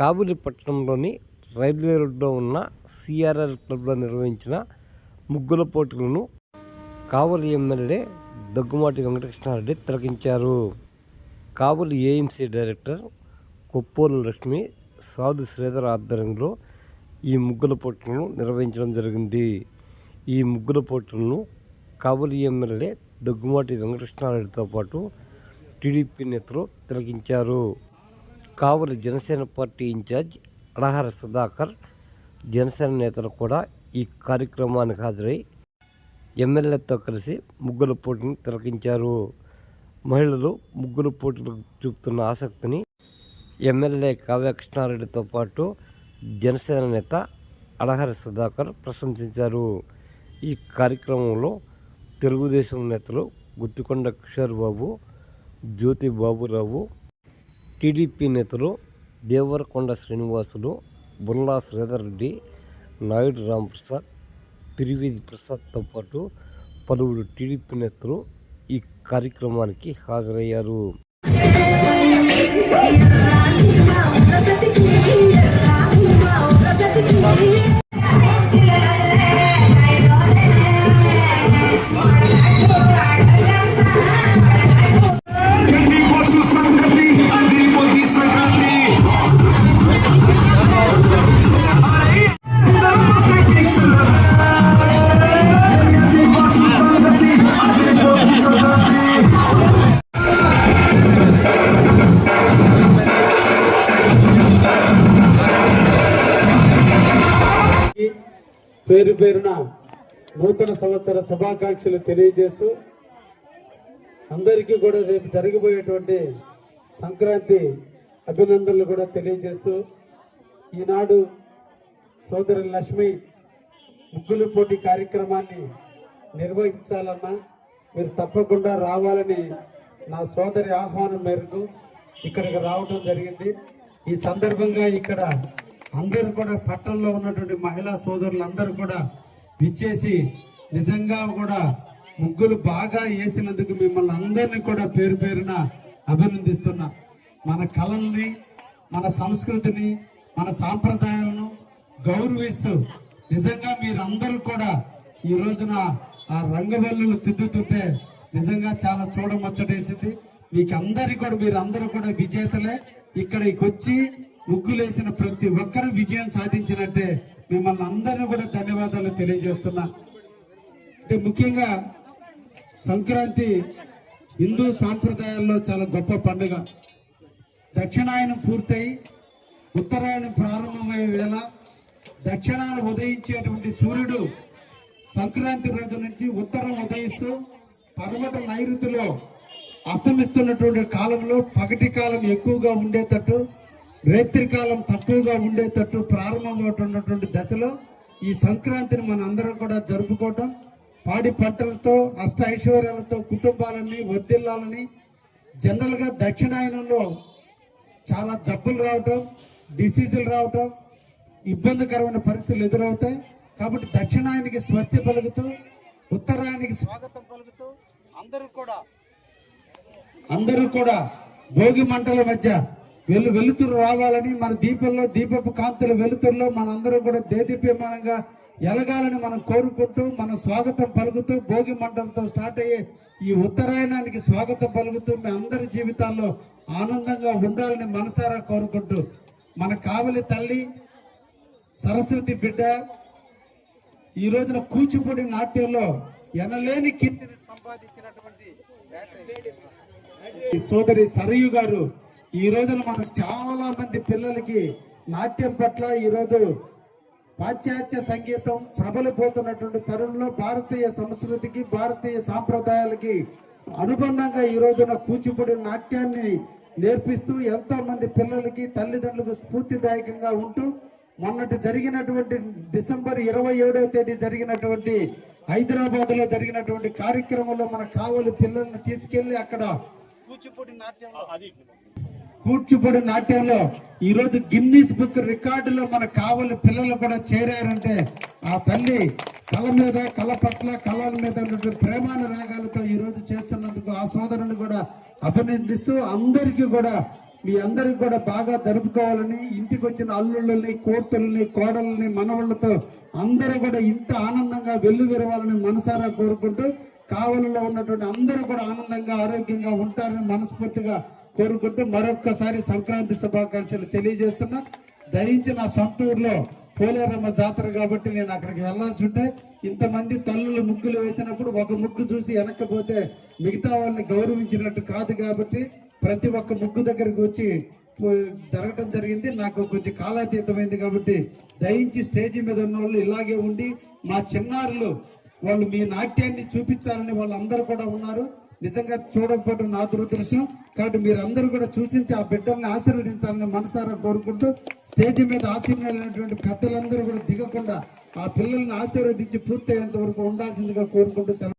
కాబూలిపట్నంలోని railway రోడ్లో ఉన్న CRR క్లబ్లో నిర్వహించిన ముగ్గుల పోటీలను కావలి ఎమ్మెల్యే దగ్గుమాటి వెంకటకృష్ణారెడ్డి తిలకించారు. కావలి ఏఎంసీ డైరెక్టర్ కొప్పూరు లక్ష్మి సాధు శ్రీధర్ ఆధ్వర్యంలో ఈ ముగ్గుల పోటీలను నిర్వహించడం జరిగింది. ఈ ముగ్గుల పోటీలను కావలి ఎమ్మెల్యే దగ్గుమాటి వెంకటకృష్ణారెడ్డితో పాటు టీడీపీ నేతలు తిలకించారు. కావలి జనసేన పార్టీ ఇన్ఛార్జ్ అడహార సుధాకర్ జనసేన నేతలు కూడా ఈ కార్యక్రమానికి హాజరై ఎమ్మెల్యేతో కలిసి ముగ్గుల పోటీని తిలకించారు. మహిళలు ముగ్గుల పోటీలకు చూపుతున్న ఆసక్తిని ఎమ్మెల్యే కావ్యకృష్ణారెడ్డితో పాటు జనసేన నేత అడహరి సుధాకర్ ప్రశంసించారు. ఈ కార్యక్రమంలో తెలుగుదేశం నేతలు గుత్తికొండ కిషోర్ బాబు జ్యోతి బాబురావు టీడీపీ నేతలు దేవరకొండ శ్రీనివాసులు బుర్లా శ్రీధర్ రెడ్డి నాయుడు రాంప్రసాద్ త్రివేది ప్రసాద్తో పాటు పలువురు టీడీపీ నేతలు ఈ కార్యక్రమానికి హాజరయ్యారు. Hindi పేరు పేరున నూతన సంవత్సర శుభాకాంక్షలు తెలియజేస్తూ అందరికీ కూడా రేపు జరిగిపోయేటువంటి సంక్రాంతి అభినందనలు కూడా తెలియజేస్తూ ఈనాడు సోదరి లక్ష్మి ముగ్గులు పోటీ కార్యక్రమాన్ని నిర్వహించాలన్నా మీరు తప్పకుండా రావాలని నా సోదరి ఆహ్వానం మేరకు ఇక్కడికి రావడం జరిగింది. ఈ సందర్భంగా ఇక్కడ అందరూ కూడా పట్టణంలో ఉన్నటువంటి మహిళా సోదరులు అందరూ కూడా విచ్చేసి నిజంగా కూడా ముగ్గులు బాగా వేసినందుకు మిమ్మల్ని అందరినీ కూడా పేరు పేరున అభినందిస్తున్నా. మన కళల్ని మన సంస్కృతిని మన సాంప్రదాయాలను గౌరవిస్తూ నిజంగా మీరందరూ కూడా ఈ రోజున ఆ రంగవల్లులు తిద్దుతుంటే నిజంగా చాలా చూడముచ్చటేసింది. మీకు అందరి కూడా మీరు అందరూ కూడా విజేతలే. ఇక్కడికి వచ్చి ముగ్గులేసిన ప్రతి ఒక్కరూ విజయం సాధించినట్టే మిమ్మల్ని అందరినీ కూడా ధన్యవాదాలు తెలియజేస్తున్నా. అంటే ముఖ్యంగా సంక్రాంతి హిందూ సాంప్రదాయాల్లో చాలా గొప్ప పండుగ. దక్షిణాయనం పూర్తయి ఉత్తరాయణం ప్రారంభమయ్యే వేళ దక్షిణాన ఉదయించేటువంటి సూర్యుడు సంక్రాంతి రోజు నుంచి ఉత్తరం ఉదయిస్తూ పర్వత నైరుతిలో అస్తమిస్తున్నటువంటి కాలంలో పగటి కాలం ఎక్కువగా ఉండేటట్టు రేత్రి కాలం తక్కువగా ఉండేటట్టు ప్రారంభమవుతున్నటువంటి దశలో ఈ సంక్రాంతిని మన అందరం కూడా జరుపుకోవటం. పాడి పంటలతో అష్ట ఐశ్వర్యాలతో కుటుంబాలని వర్ధిల్లాలని జనరల్గా దక్షిణాయనంలో చాలా జబ్బులు రావటం డిసీజులు రావటం ఇబ్బందికరమైన పరిస్థితులు ఎదురవుతాయి. కాబట్టి దక్షిణాయనికి స్వస్తి పలుకుతూ ఉత్తరాయనికి స్వాగతం పలుకుతూ అందరూ కూడా అందరూ కూడా భోగి మంటల మధ్య వెలు వెలుతురు రావాలని మన దీపంలో దీపపు కాంతుల వెలుతురులో మనందరూ కూడా దేదీప్యమానంగా ఎలగాలని మనం కోరుకుంటూ మన స్వాగతం పలుకుతూ భోగి మంటలతో స్టార్ట్ అయ్యే ఈ ఉత్తరాయణానికి స్వాగతం పలుకుతూ మీ అందరి జీవితాల్లో ఆనందంగా ఉండాలని మనసారా కోరుకుంటూ మన కావలి తల్లి సరస్వతి బిడ్డ ఈ రోజున కూచిపూడి నాట్యంలో ఎనలేని కీర్తిని సంపాదించినటువంటి ఈ సోదరి సరయు గారు ఈ రోజున మనం చాలా మంది పిల్లలకి నాట్యం పట్ల ఈరోజు పాశ్చాత్య సంగీతం ప్రబలిపోతున్నటువంటి తరుణంలో భారతీయ సంస్కృతికి భారతీయ సాంప్రదాయాలకి అనుబంధంగా ఈ రోజున కూచిపూడి నాట్యాన్ని నేర్పిస్తూ ఎంతో మంది పిల్లలకి తల్లిదండ్రులకు స్ఫూర్తిదాయకంగా ఉంటూ మొన్నటి జరిగినటువంటి డిసెంబర్ ఇరవై ఏడవ తేదీ జరిగినటువంటి హైదరాబాద్లో జరిగినటువంటి కార్యక్రమంలో మన కావలి పిల్లల్ని తీసుకెళ్ళి అక్కడ కూచిపూడి నాట్యం కూచిపూడి నాట్యంలో ఈరోజు గిన్నీస్ బుక్ రికార్డులో మన కావలి పిల్లలు కూడా చేరారంటే ఆ తల్లి కళ మీద కళ పట్ల కళల మీద ఉన్నటువంటి ప్రేమానురాగాలతో ఈరోజు చేస్తున్నందుకు ఆ సోదరుని కూడా అభినందిస్తూ అందరికీ కూడా మీ అందరికి కూడా బాగా జరుపుకోవాలని ఇంటికి వచ్చిన అల్లుళ్ళని కోర్తుల్ని కోడల్ని మనవళ్ళతో అందరూ కూడా ఇంత ఆనందంగా వెళ్ళు విరవాలని మనసారా కోరుకుంటూ కావలిలో ఉన్నటువంటి అందరూ కూడా ఆనందంగా ఆరోగ్యంగా ఉంటారని మనస్ఫూర్తిగా కోరుకుంటూ మరొక్కసారి సంక్రాంతి శుభాకాంక్షలు తెలియజేస్తున్నా. ధరించి నా సొంత ఊర్లో పోలేరమ్మ జాతర కాబట్టి నేను అక్కడికి వెళ్ళాల్సి ఉంటే ఇంతమంది తల్లులు ముగ్గులు వేసినప్పుడు ఒక ముగ్గు చూసి వెనక్కపోతే మిగతా వాళ్ళని గౌరవించినట్టు కాదు కాబట్టి ప్రతి ఒక్క ముగ్గు దగ్గరికి వచ్చి జరగటం జరిగింది. నాకు కొంచెం కాలాతీతమైంది కాబట్టి దయించి స్టేజీ మీద ఉన్న వాళ్ళు ఇలాగే ఉండి మా చిన్నారులు వాళ్ళు మీ నాట్యాన్ని చూపించాలని వాళ్ళందరూ కూడా ఉన్నారు. నిజంగా చూడకపోవడం నా దురదృష్టం. కాబట్టి మీరందరూ కూడా సూచించి ఆ బిడ్డల్ని ఆశీర్వదించాలని మనసారా కోరుకుంటూ స్టేజ్ మీద ఆశీర్వైనటువంటి పెద్దలందరూ కూడా దిగకుండా ఆ పిల్లల్ని ఆశీర్వదించి పూర్తయ్యేంత వరకు ఉండాల్సిందిగా కోరుకుంటూ